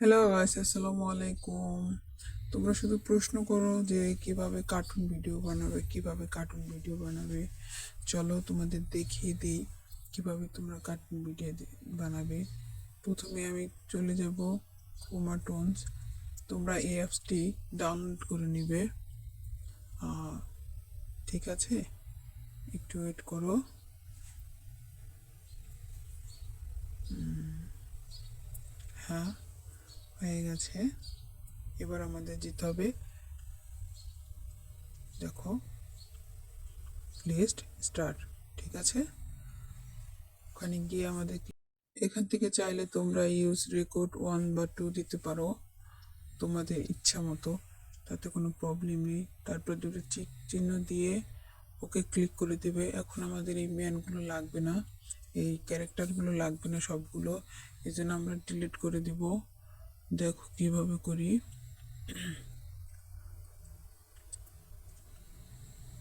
Hello guys আসসালামু আলাইকুম তোমরা শুধু প্রশ্ন করো যে কীভাবে কার্টুন ভিডিও বানাবে, কীভাবে কার্টুন ভিডিও বানাবে। চলো তোমাদের দেখিয়ে দিই কীভাবে তোমরা কার্টুন ভিডিও বানাবে। প্রথমে আমি চলে যাব কোমাটোনস তোমরা এই অ্যাপসটি ডাউনলোড করে নিবে। ঠিক আছে? একটু ওয়েট করো। হ্যাঁ। হয়ে গেছে। এবার আমাদের যেতে হবে। দেখো লিস্ট স্টার্ট ঠিক আছে? ওখানে গিয়ে আমাদের এখান থেকে চাইলে তোমরা ইউজ রেকর্ড ওয়ান বা টু দিতে পারো। তোমাদের ইচ্ছা মতো। তাতে কোনো প্রবলেম নেই। তারপর দুটো চিক চিহ্ন দিয়ে ওকে ক্লিক করে দেবে। এখন আমাদের এই ম্যানগুলো লাগবে না। এই ক্যারেক্টারগুলো লাগবে না সবগুলো। এই জন্য আমরা ডিলিট করে দিব। দেখো কীভাবে করি।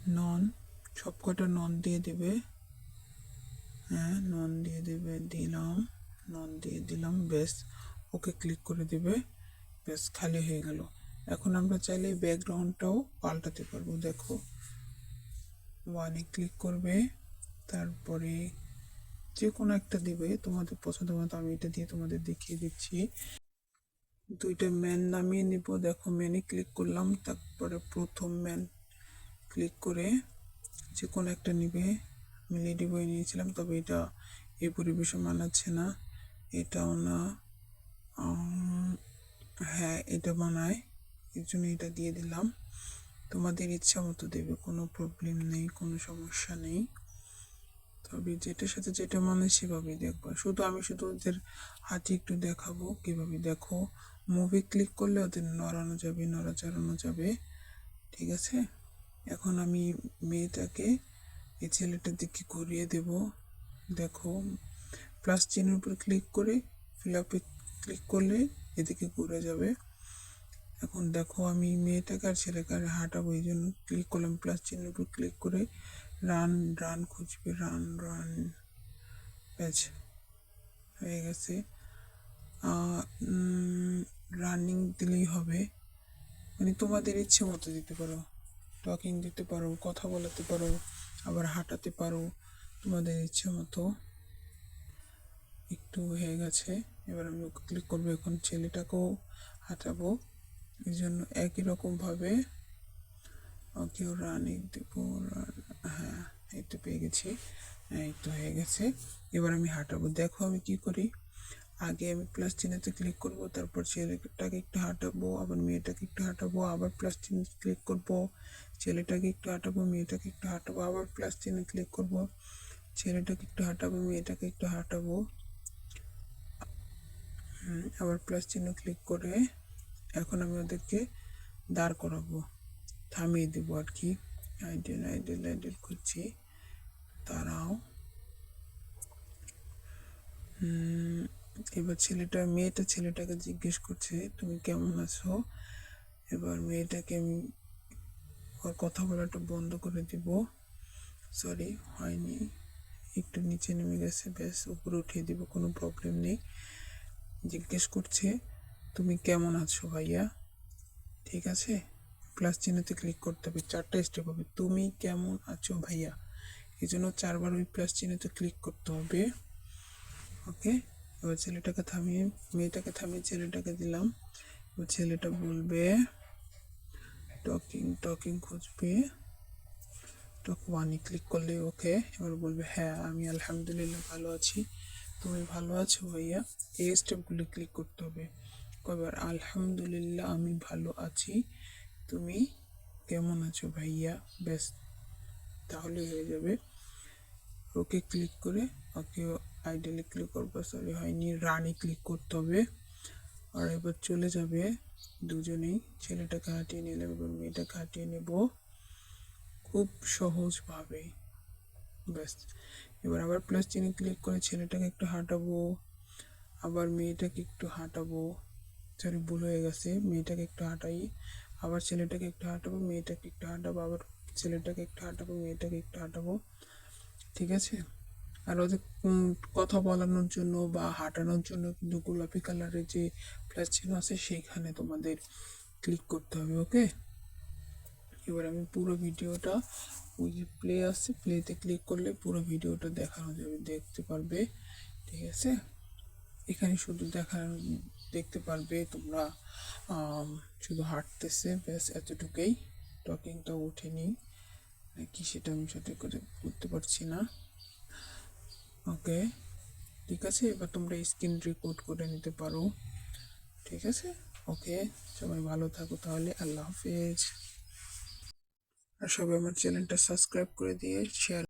নন, সবকটা নন দিয়ে দেবে। হ্যাঁ নন দিয়ে দেবে, দিলাম, নন দিয়ে দিলাম বেশ ওকে ক্লিক করে দেবে বেশ খালি হয়ে গেল। এখন আমরা চাইলে ব্যাকগ্রাউন্ডটাও পাল্টাতে পারব, দেখো। ওয়ানে ক্লিক করবে, তারপরে যে কোনো একটা দিবে, তোমাদের পছন্দ মতো আমি এটা দিয়ে তোমাদের দেখিয়ে দিচ্ছি। দুইটা ম্যান নামিয়ে নিব। দেখো ম্যানে ক্লিক করলাম, তারপরে প্রথম ম্যান ক্লিক করে যে কোনো একটা নিবে। আমি লেডি বই নিয়েছিলাম, তবে এটা এই পরিবেশে মানাচ্ছে না। এটাও না হ্যাঁ এটা বানায়। এর জন্য এটা দিয়ে দিলাম। তোমাদের ইচ্ছা মতো দেবে, কোনো প্রবলেম নেই, কোনো সমস্যা নেই। তবে যেটার সাথে যেটা মানে সেভাবেই দেখবা। শুধু আমি শুধু ওদের হাতে একটু দেখাবো, কীভাবে দেখো। মুভি ক্লিক করলে ওদের নড়ানো যাবে, নড়াচড়ানো যাবে, ঠিক আছে? এখন আমি মেয়েটাকে এই ছেলেটার দিকে ঘুরিয়ে দেব। দেখো প্লাস চিহ্নের উপর ক্লিক করে ফিল আপে ক্লিক করলে এদিকে ঘুরে যাবে। এখন দেখো, আমি মেয়েটাকে আর ছেলেকে আর হাঁটাবো, এই জন্য ক্লিক করলাম প্লাস চিহ্নের উপর ক্লিক করে রান রান খুঁজবে রান রান ব্যাচ হয়ে গেছে। রানিং দিলেই হবে। মানে তোমাদের ইচ্ছে মতো দিতে পারো। টকিং দিতে পারো কথা বলাতে পারো আবার হাঁটাতে পারো তোমাদের ইচ্ছে মতো। একটু হয়ে গেছে এবার আমি ওকে ক্লিক করব এখন ছেলেটাকেও হাঁটাবো। এই জন্য একই রকমভাবে ওকেও রানিং দেবো হ্যাঁ এই তো পেয়ে গেছি হ্যাঁ, এই তো হয়ে গেছে। এবার আমি হাঁটাবো। দেখো আমি কি করি। আগে আমি প্লাস চিহ্নতে ক্লিক করব তারপর ছেলেটাকে একটু হাঁটাবো আবার মেয়েটাকে একটু হাঁটাবো আবার প্লাস চিহ্নে ক্লিক করব ছেলেটাকে একটু হাঁটাবো মেয়েটাকে একটু হাঁটাবো আবার প্লাস চিহ্নে ক্লিক করব ছেলেটাকে একটু হাঁটাবো মেয়েটাকে একটু হাঁটাবো। আবার প্লাস চিহ্ন ক্লিক করে এখন আমি ওদেরকে দাঁড় করাবো থামিয়ে দেবো আর কি। আইডেল আইডেল আইডেল করছি তারাও হুম, এবার ছেলেটা, মেয়েটা ছেলেটাকে জিজ্ঞেস করছে, তুমি কেমন আছো? এবার মেয়েটাকে আমি ওর কথা বলাটা বন্ধ করে দিব। সরি হয়নি। একটু নিচে নেমে গেছে, ব্যাস, উপরে উঠিয়ে দিব, কোনো প্রবলেম নেই। জিজ্ঞেস করছে, তুমি কেমন আছো ভাইয়া? ঠিক আছে। প্লাস চিহ্নতে ক্লিক করতে হবে, চারটা স্টেপ হবে। তুমি কেমন আছো ভাইয়া? এই জন্য চারবার ওই প্লাস চিহ্নতে ক্লিক করতে হবে। ওকে এবার ছেলেটাকে থামিয়ে, মেয়েটাকে থামিয়ে ছেলেটাকে দিলাম। এবার ছেলেটা বলবে, টকিং টকিং খুঁজবে। টক ওয়ানে ক্লিক করলে ওকে। এবার বলবে হ্যাঁ আমি আলহামদুলিল্লাহ ভালো আছি। তুমি ভালো আছো ভাইয়া? এই স্টেপগুলো ক্লিক করতে হবে। কবার আলহামদুলিল্লাহ, আমি ভালো আছি। তুমি কেমন আছো ভাইয়া? ব্যাস তাহলে হয়ে যাবে। ওকে ক্লিক করে ওকে আইডলে ক্লিক করব সরি হয়নি রানে ক্লিক করতে হবে। আর এবার চলে যাবে দুজনেই, ছেলেটাকে হাঁটিয়ে নিলাম এবার মেয়েটাকে হাঁটিয়ে নেব খুব সহজভাবে। ব্যাস, এবার আবার প্লাস চিহ্নে ক্লিক করে ছেলেটাকে একটু হাঁটাবো, আবার মেয়েটাকে একটু হাঁটাবো। সরি ভুল হয়ে গেছে, মেয়েটাকে একটু হাঁটাই, আবার ছেলেটাকে একটু হাঁটাবো, মেয়েটাকে একটু হাঁটাবো, আবার ছেলেটাকে একটু হাঁটাবো, মেয়েটাকে একটু হাঁটাবো। ঠিক আছে? আর ওদের কথা বলানোর জন্য বা হাঁটানোর জন্য কিন্তু গোলাপি কালারের যে প্লাস চিহ্ন আছে সেইখানে তোমাদের ক্লিক করতে হবে, ওকে? এবার আমি পুরো ভিডিওটা, ওই যে প্লে আছে প্লেতে ক্লিক করলে পুরো ভিডিওটা দেখানো যাবে, দেখতে পারবে, ঠিক আছে? এখানে শুধু দেখা দেখতে পারবে তোমরা শুধু হাঁটতেছে, ব্যাস, এতটুকুই। টকিংটা ওঠেনি কি সেটা আমি সঠিক করে করতে পারছি না। ওকে, ঠিক আছে? এবার তোমরা স্ক্রিন রেকর্ড করে নিতে পারো। ঠিক আছে? ওকে, সবাই ভালো থাকো তাহলে। আল্লাহ হাফেজ। আর সবাই আমার চ্যানেলটা সাবস্ক্রাইব করে দিয়ে শেয়ার